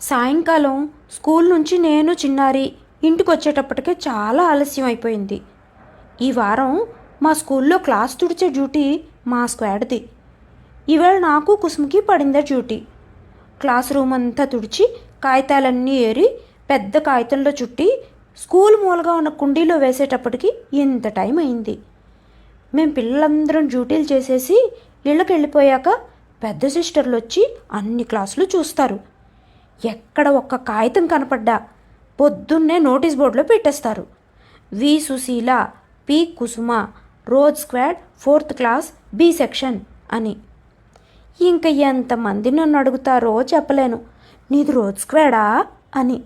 సాయంకాలం స్కూల్ నుంచి నేను చిన్నారి ఇంటికి వచ్చేటప్పటికే చాలా ఆలస్యం అయిపోయింది. ఈ వారం మా స్కూల్లో క్లాస్ తుడిచే డ్యూటీ మా స్క్వాడ్ది. ఈవేళ నాకు కుసుమ్కి పడిందే డ్యూటీ. క్లాస్ రూమ్ అంతా తుడిచి కాగితాలన్నీ ఏరి పెద్ద కాగితంలో చుట్టి స్కూల్ మూలగా ఉన్న కుండీలో వేసేటప్పటికి ఇంత టైం అయింది. మేము పిల్లలందరం డ్యూటీలు చేసేసి ఇళ్ళకి వెళ్ళిపోయాక పెద్ద సిస్టర్లు వచ్చి అన్ని క్లాసులు చూస్తారు. ఎక్కడ ఒక్క కాగితం కనపడ్డా పొద్దున్నే నోటీస్ బోర్డులో పెట్టేస్తారు. V. Sushila P. Kusuma rose squad fourth class B section అని. ఇంకా ఎంతమంది నన్ను అడుగుతారో చెప్పలేను. నీది రోజ్ స్క్వాడా అని.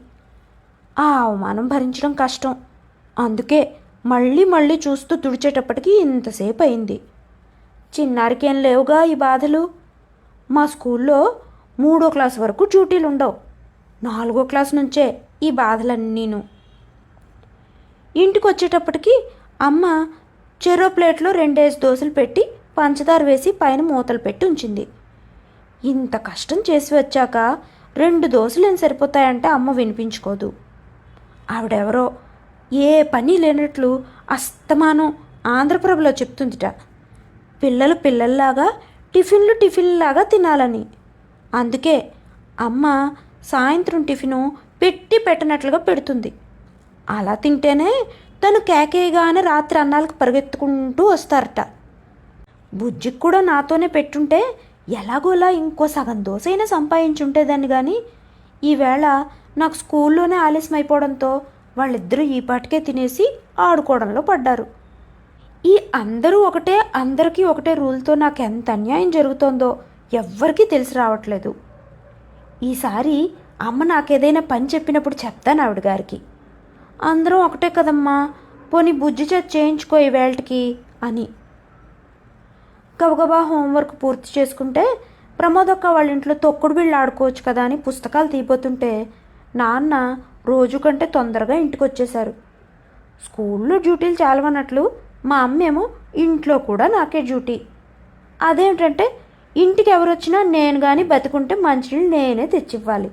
ఆ అవమానం భరించడం కష్టం. అందుకే మళ్ళీ మళ్ళీ చూస్తూ తుడిచేటప్పటికి ఇంతసేపు అయింది చిన్నారికి ఏం లేవుగా ఈ బాధలు? మా స్కూల్లో మూడో క్లాస్ వరకు డ్యూటీలు ఉండవు. నాలుగో క్లాస్ నుంచే ఈ బాధలన్నీను. ఇంటికి వచ్చేటప్పటికి అమ్మ చెరో ప్లేట్లో రెండేసి దోశలు పెట్టి పంచదార వేసి పైన మూతలు పెట్టి ఉంచింది. ఇంత కష్టం చేసి వచ్చాక రెండు దోశలు ఏం సరిపోతాయంటే అమ్మ వినిపించుకోదు. ఆవిడెవరో ఏ పని లేనట్లు అస్తమానం ఆంధ్రప్రభలో చెప్తుందిట. పిల్లలు పిల్లల్లాగా టిఫిన్లు టిఫిన్లాగా తినాలని. అందుకే అమ్మ సాయంత్రం టిఫిను పెట్టి పెట్టనట్లుగా పెడుతుంది. అలా తింటేనే తను కేకేయగానే రాత్రి అన్నాలకు పరిగెత్తుకుంటూ వస్తారట. బుజ్జికి కూడా నాతోనే పెట్టుంటే ఎలాగోలా ఇంకో సగం దోశ అయినా సంపాదించుంటేదాన్ని కానీ ఈవేళ నాకు స్కూల్లోనే ఆలస్యం అయిపోవడంతో వాళ్ళిద్దరూ ఈ పాటికే తినేసి ఆడుకోవడంలో పడ్డారు. ఈ అందరూ ఒకటే అందరికీ ఒకటే రూల్తో నాకు ఎంత అన్యాయం జరుగుతోందో ఎవ్వరికీ తెలిసి రావట్లేదు. ఈసారి అమ్మ నాకేదైనా పని చెప్పినప్పుడు చెప్తాను ఆవిడ గారికి. అందరం ఒకటే కదమ్మా పోనీ బుజ్జి చేతి చేయించుకో ఈ వేళటికి అని. గబగబా హోంవర్క్ పూర్తి చేసుకుంటే ప్రమోదక్క వాళ్ళ ఇంట్లో తొక్కుడు బిళ్ళు ఆడుకోవచ్చు కదా అని పుస్తకాలు తీపోతుంటే నాన్న రోజు కంటే తొందరగా ఇంటికి వచ్చేశారు స్కూల్లో డ్యూటీలు చాలవన్నట్లు మా అమ్మేమో ఇంట్లో కూడా నాకే డ్యూటీ. అదేమిటంటే ఇంటికి ఎవరు వచ్చినా నేను కానీ బతుకుంటే మంచినీళ్ళు నేనే తెచ్చివ్వాలి.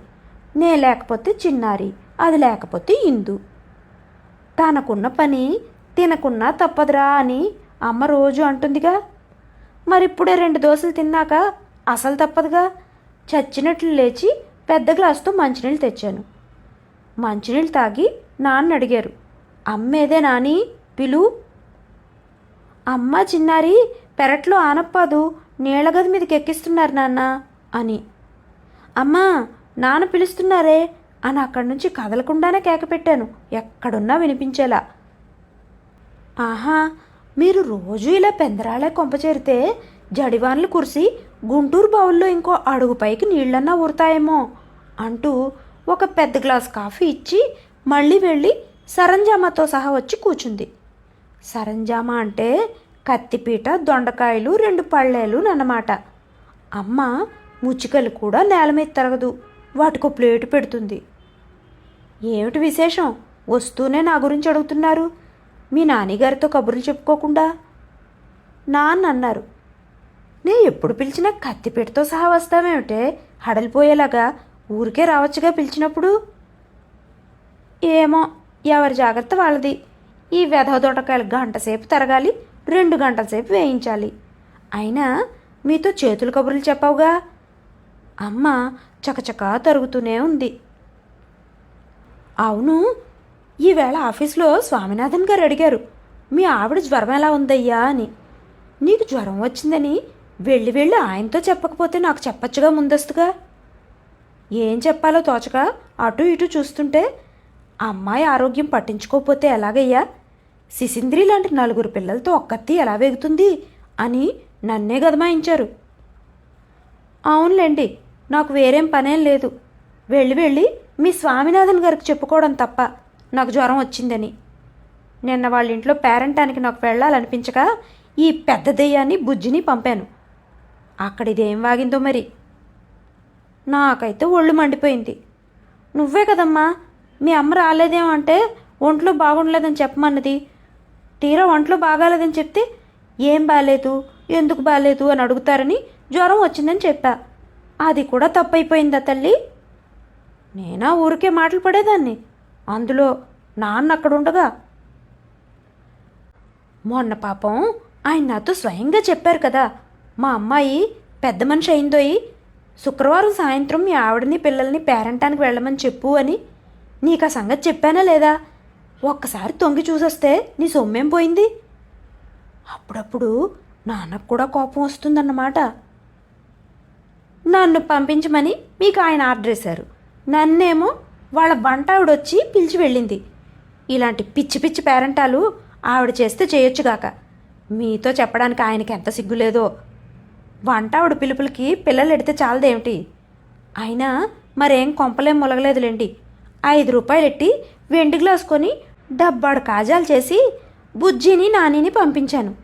నే లేకపోతే చిన్నారి అది లేకపోతే ఇందు. తనకున్న పని తినకున్నా తప్పదురా అని అమ్మ రోజు అంటుందిగా. మరిప్పుడే రెండు దోశలు తిన్నాక అసలు తప్పదుగా. చచ్చినట్లు లేచి పెద్ద గ్లాసుతో మంచినీళ్ళు తెచ్చాను. మంచినీళ్ళు తాగి నాన్న అడిగారు అమ్మేదే నాని పిలు. అమ్మ చిన్నారి పెరట్లో ఆనప్పాదు నీళ్ళగది మీదకి ఎక్కిస్తున్నారు నాన్న అని. అమ్మా నాన్న పిలుస్తున్నారే అని అక్కడి నుంచి కదలకుండానే కేక పెట్టాను. ఎక్కడున్నా వినిపించేలా. ఆహా మీరు రోజు ఇలా పెందరాళే కొంపచేరితే జడివాన్లు కురిసి గుంటూరు బౌల్లో ఇంకో అడుగు పైకి నీళ్ళన్నా ఊరుతాయేమో అంటూ ఒక పెద్ద గ్లాస్ కాఫీ ఇచ్చి మళ్ళీ వెళ్ళి సరంజామాతో సహా వచ్చి కూర్చుంది సరంజామా అంటే కత్తిపీట దొండకాయలు రెండు పళ్ళేలు అన్నమాట అమ్మ ముచ్చికలు కూడా నేల మీద తరగదు. వాటికో ప్లేటు పెడుతుంది. ఏమిటి విశేషం? వస్తూనే నా గురించి అడుగుతున్నారు. మీ నాన్నగారితో కబుర్లు చెప్పుకోకుండా? నాన్న అన్నారు నేను ఎప్పుడు పిలిచినా కత్తిపీటతో సహా వస్తామేమిటే? హడలిపోయేలాగా ఊరికే రావచ్చుగా పిలిచినప్పుడు? ఏమో ఎవరి జాగ్రత్త వాళ్ళది. ఈ వెధవ దొండకాయలు గంటసేపు తరగాలి రెండు గంటల సేపు వేయించాలి. అయినా మీతో చేతులు కబుర్లు చెప్పవుగా? అమ్మ చకచకా తరుగుతూనే ఉంది. అవును ఈవేళ ఆఫీస్లో స్వామినాథన్ గారు అడిగారు మీ ఆవిడ జ్వరం ఎలా ఉందయ్యా అని. నీకు జ్వరం వచ్చిందని వెళ్ళి వెళ్ళి ఆయనతో చెప్పకపోతే నాకు చెప్పచ్చుగా ముందస్తుగా? ఏం చెప్పాలో తోచక అటు ఇటు చూస్తుంటే అమ్మాయి ఆరోగ్యం పట్టించుకోకపోతే ఎలాగయ్యా? సిసింద్రి లాంటి నలుగురు పిల్లలతో ఒక్కత్తి ఎలా వెగుతుంది అని నన్నే గదమాయించారు. అవునులేండి నాకు వేరేం పనేం లేదు. వెళ్ళి వెళ్ళి మీ స్వామినాథన్ గారికి చెప్పుకోవడం తప్ప నాకు జ్వరం వచ్చిందని. నిన్న వాళ్ళ ఇంట్లో పేరంటానికి నాకు వెళ్ళాలనిపించక ఈ పెద్ద దెయ్యాన్ని బుజ్జిని పంపాను. అక్కడ ఇదేం వాగిందో మరి? నాకైతే ఒళ్ళు మండిపోయింది. నువ్వే కదమ్మా మీ అమ్మ రాలేదేమో అంటే ఒంట్లో బాగుండలేదని చెప్పమన్నది తీరా ఒంట్లో బాగాలేదని చెప్తే ఏం బాగాలేదు ఎందుకు బాగాలేదు అని అడుగుతారని జ్వరం వచ్చిందని చెప్పా. అది కూడా తప్పైపోయిందా తల్లి? నేనా ఊరికే మాటలు పడేదాన్ని. అందులో నాన్న అక్కడ ఉండగా మొన్న పాపం ఆయన నాతో స్వయంగా చెప్పారు కదా. మా అమ్మాయి పెద్ద మనిషి అయిందోయి. శుక్రవారం సాయంత్రం మీ ఆవిడని పిల్లల్ని పేరంటానికి వెళ్ళమని చెప్పు అని నీకు ఆ సంగతి చెప్పానా లేదా? ఒక్కసారి తొంగి చూసొస్తే నీ సొమ్మేం పోయింది? అప్పుడప్పుడు నాన్నకు కూడా కోపం వస్తుందన్నమాట. నన్ను పంపించమని మీకు ఆయన ఆర్డర్ వేశారు. నన్నేమో వాళ్ళ బంటావిడ వచ్చి పిలిచి వెళ్ళింది. ఇలాంటి పిచ్చి పిచ్చి పేరెంటాలు ఆవిడ చేస్తే చేయొచ్చుగాక మీతో చెప్పడానికి ఆయనకి ఎంత సిగ్గులేదో వంటావిడ పిలుపులకి పిల్లలు ఎడితే చాలదేమిటి? అయినా మరేం కొంపలేం మొలగలేదులేండి. ఐదు రూపాయలు ఎట్టి వెండి గ్లాస్ కొని డబ్బాడు కాజాలు చేసి బుజ్జిని నానిని పంపించాను.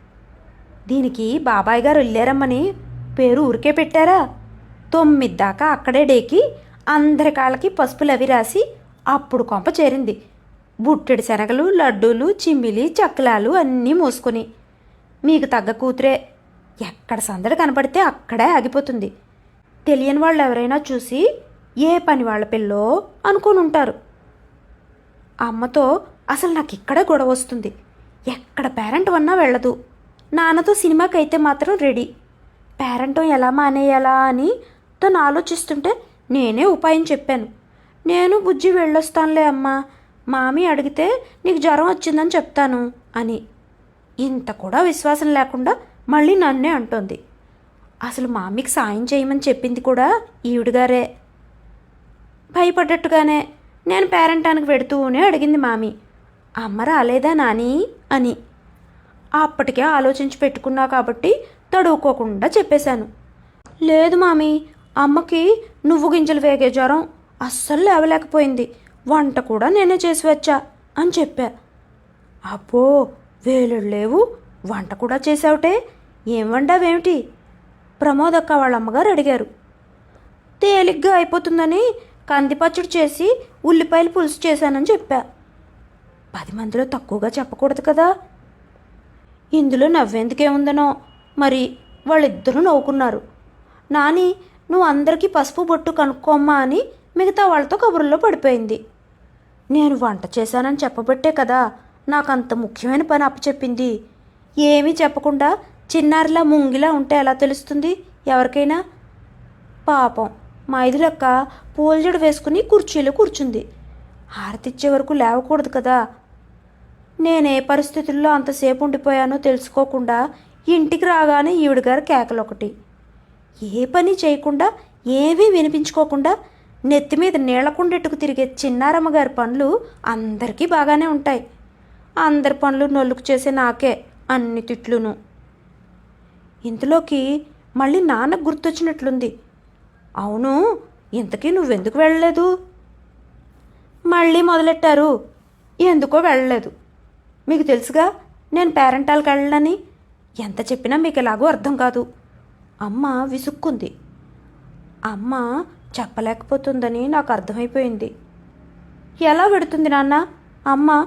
దీనికి బాబాయ్ గారు వెళ్ళారమ్మని పేరు ఊరికే పెట్టారా? తొమ్మిది దాకా అక్కడే డేకి అందరి కాళ్ళకి పసుపులు అవి రాసి అప్పుడు కొంప చేరింది. బుట్టెడి శనగలు లడ్డూలు చిమ్మిలి చక్కలాలు అన్నీ మోసుకొని. మీకు తగ్గ కూతురే. ఎక్కడ సందడి కనపడితే అక్కడే ఆగిపోతుంది. తెలియని వాళ్ళు ఎవరైనా చూసి ఏ పని వాళ్ళ పిల్లో అనుకుని ఉంటారు అమ్మతో అసలు నాకు ఇక్కడే గొడవ వస్తుంది. ఎక్కడ పేరెంట్ వన్నా వెళ్ళదు. నాన్నతో సినిమాకి అయితే మాత్రం రెడీ పేరెంట్ ఎలా మానేయాలా అని తను ఆలోచిస్తుంటే నేనే ఉపాయం చెప్పాను. నేను బుజ్జి వెళ్ళొస్తానులే అమ్మా. మామి అడిగితే నీకు జ్వరం వచ్చిందని చెప్తాను అని. ఇంత కూడా విశ్వాసం లేకుండా మళ్ళీ నన్నే అంటోంది. అసలు మామికి సాయం చేయమని చెప్పింది కూడా ఈవిడగారే భయపడ్డట్టుగానే నేను పేరెంటానికి పెడుతూనే అడిగింది మామి. అమ్మ రాలేదా నాని? అని. అప్పటికే ఆలోచించి పెట్టుకున్నా కాబట్టి తడువుకోకుండా చెప్పేశాను. లేదు మామీ అమ్మకి నువ్వు గింజలు వేగే జ్వరం అస్సలు లేవలేకపోయింది. వంట కూడా నేనే చేసి వచ్చా అని చెప్పా. అబ్బో వేలుడు లేవు. వంట కూడా చేసావుటే? ఏం వండావేమిటి? ప్రమోదక్క వాళ్ళ అమ్మగారు అడిగారు. తేలిగ్గా అయిపోతుందని కందిపచ్చడి చేసి ఉల్లిపాయలు పులుసు చేశానని చెప్పా. పది మందిలో తక్కువగా చెప్పకూడదు కదా. ఇందులో నవ్వేందుకేముందనో. మరి వాళ్ళిద్దరూ నవ్వుకున్నారు. నాని నువ్వు అందరికీ పసుపు బొట్టు కనుక్కోమ్మా అని మిగతా వాళ్ళతో కబుర్లో పడిపోయింది. నేను వంట చేశానని చెప్పబట్టే కదా నాకు అంత ముఖ్యమైన పని అప్పచెప్పింది. ఏమీ చెప్పకుండా చిన్నారిలా ముంగిలా ఉంటే ఎలా తెలుస్తుంది? ఎవరికైనా? పాపం మా పూలజడ వేసుకుని కుర్చీలో కూర్చుంది. హారతిచ్చే వరకు లేవకూడదు కదా. నేనే పరిస్థితుల్లో అంతసేపు ఉండిపోయానో తెలుసుకోకుండా ఇంటికి రాగానే ఈవిడగారు కేకలొకటి. ఏ పని చేయకుండా ఏమీ వినిపించుకోకుండా నెత్తి మీద నీళ్ళకుండెట్టుకు తిరిగే చిన్నారమ్మ గారి పనులు అందరికీ బాగానే ఉంటాయి. అందరి పనులు నొల్లుకు చేసే నాకే అన్ని తిట్లును. ఇంతలోకి మళ్ళీ నాన్నకు గుర్తొచ్చినట్లుంది. అవును ఇంతకీ నువ్వెందుకు వెళ్ళలేదు? మళ్ళీ మొదలెట్టారు? ఎందుకో వెళ్ళలేదు. మీకు తెలుసుగా నేను పేరెంటాలకు వెళ్ళనని? ఎంత చెప్పినా మీకు ఎలాగో అర్థం కాదు. అమ్మ విసుక్కుంది. అమ్మ చెప్పలేకపోతుందని నాకు అర్థమైపోయింది. ఎలా పెడుతుంది నాన్న? అమ్మ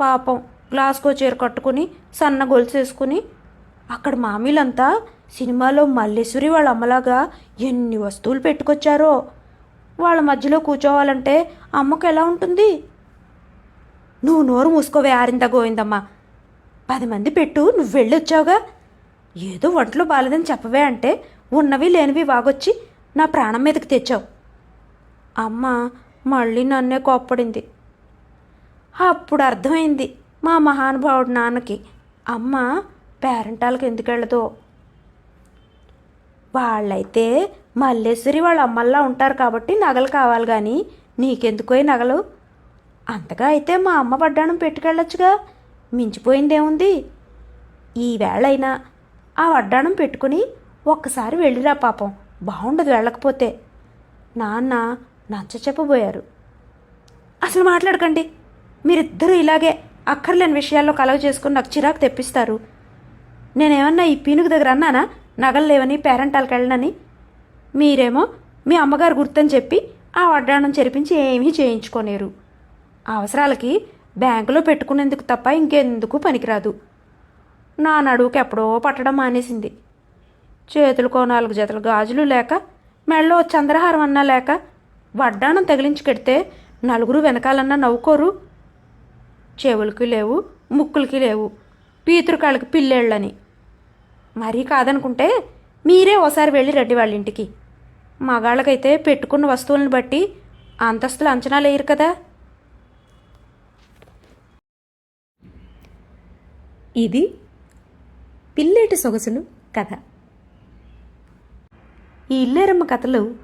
పాపం గ్లాస్కో చీర కట్టుకుని సన్న గొలుసేసుకుని అక్కడ మామీలంతా సినిమాలో మల్లేశ్వరి వాళ్ళ అమ్మలాగా ఎన్ని వస్తువులు పెట్టుకొచ్చారో. వాళ్ళ మధ్యలో కూర్చోవాలంటే అమ్మకు ఎలా ఉంటుంది? నువ్వు నోరు మూసుకోవే ఆరింత గోవిందమ్మ. పది మంది పెట్టు నువ్వు వెళ్ళొచ్చావుగా? ఏదో ఒంట్లో బాలేదని చెప్పవే అంటే ఉన్నవి లేనివి వాగొచ్చి నా ప్రాణం మీదకి తెచ్చావు. అమ్మ మళ్ళీ నన్నే కోప్పడింది. అప్పుడు అర్థమైంది మా మహానుభావుడు నాన్నకి అమ్మ పేరెంటాలకు ఎందుకు వెళ్ళదో? వాళ్ళైతే మల్లేశ్వరి వాళ్ళ అమ్మల్లా ఉంటారు కాబట్టి నగలు కావాలి కానీ నీకెందుకో నగలు? అంతగా అయితే మా అమ్మ వడ్డాణం పెట్టుకెళ్ళొచ్చుగా. మించిపోయిందేముంది? ఈ ఆ వడ్డాణం పెట్టుకుని ఒక్కసారి వెళ్ళిరా పాపం. బాగుండదు వెళ్ళకపోతే. నాన్న నంచ చెప్పబోయారు. అసలు మాట్లాడకండి. మీరిద్దరూ ఇలాగే అక్కర్లేని విషయాల్లో కలవ చేసుకుని నాకు చిరాకు తెప్పిస్తారు. నేనేమన్నా ఈ పీనుగు దగ్గర అన్నానా? నగలు లేవని పేరెంటాలకు వెళ్ళనని? మీరేమో మీ అమ్మగారు గుర్తని చెప్పి ఆ వడ్డాణం చెరిపించి ఏమీ చేయించుకోలేరు అవసరాలకి బ్యాంకులో పెట్టుకునేందుకు తప్ప ఇంకెందుకు పనికిరాదు. నా నడువుకి ఎప్పుడో పట్టడం మానేసింది. చేతులకో నాలుగు జతలు గాజులు లేక మెళ్ళో చంద్రహారం అన్నా లేక వడ్డాణం తగిలించి కెడితే నలుగురు వెనకాలన్నా నవ్వుకోరు. చెవులకి లేవు ముక్కులకి లేవు. పీతురుకాళ్ళకి పిల్లేళ్ళని. మరీ కాదనుకుంటే మీరే ఓసారి వెళ్ళి రండి వాళ్ళ ఇంటికి. మగాళ్ళకైతే పెట్టుకున్న వస్తువులను బట్టి అంతస్తులు అంచనాలు వేయరు కదా. ఇది పిల్లేటి సొగసులు కథ. ఈ ఇల్లేరమ్మ కథలు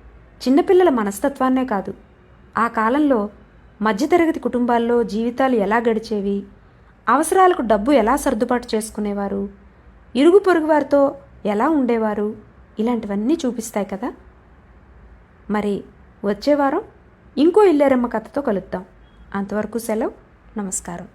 చిన్నపిల్లల మనస్తత్వాన్నే కాదు. ఆ కాలంలో మధ్యతరగతి కుటుంబాల్లో జీవితాలు ఎలా గడిచేవి అవసరాలకు డబ్బు ఎలా సర్దుబాటు చేసుకునేవారు ఇరుగు పొరుగు వారితో ఎలా ఉండేవారు ఇలాంటివన్నీ చూపిస్తాయి కదా. మరి వచ్చే వారం ఇంకో ఇల్లేరమ్మ కథతో కలుద్దాం. అంతవరకు సెలవు నమస్కారం.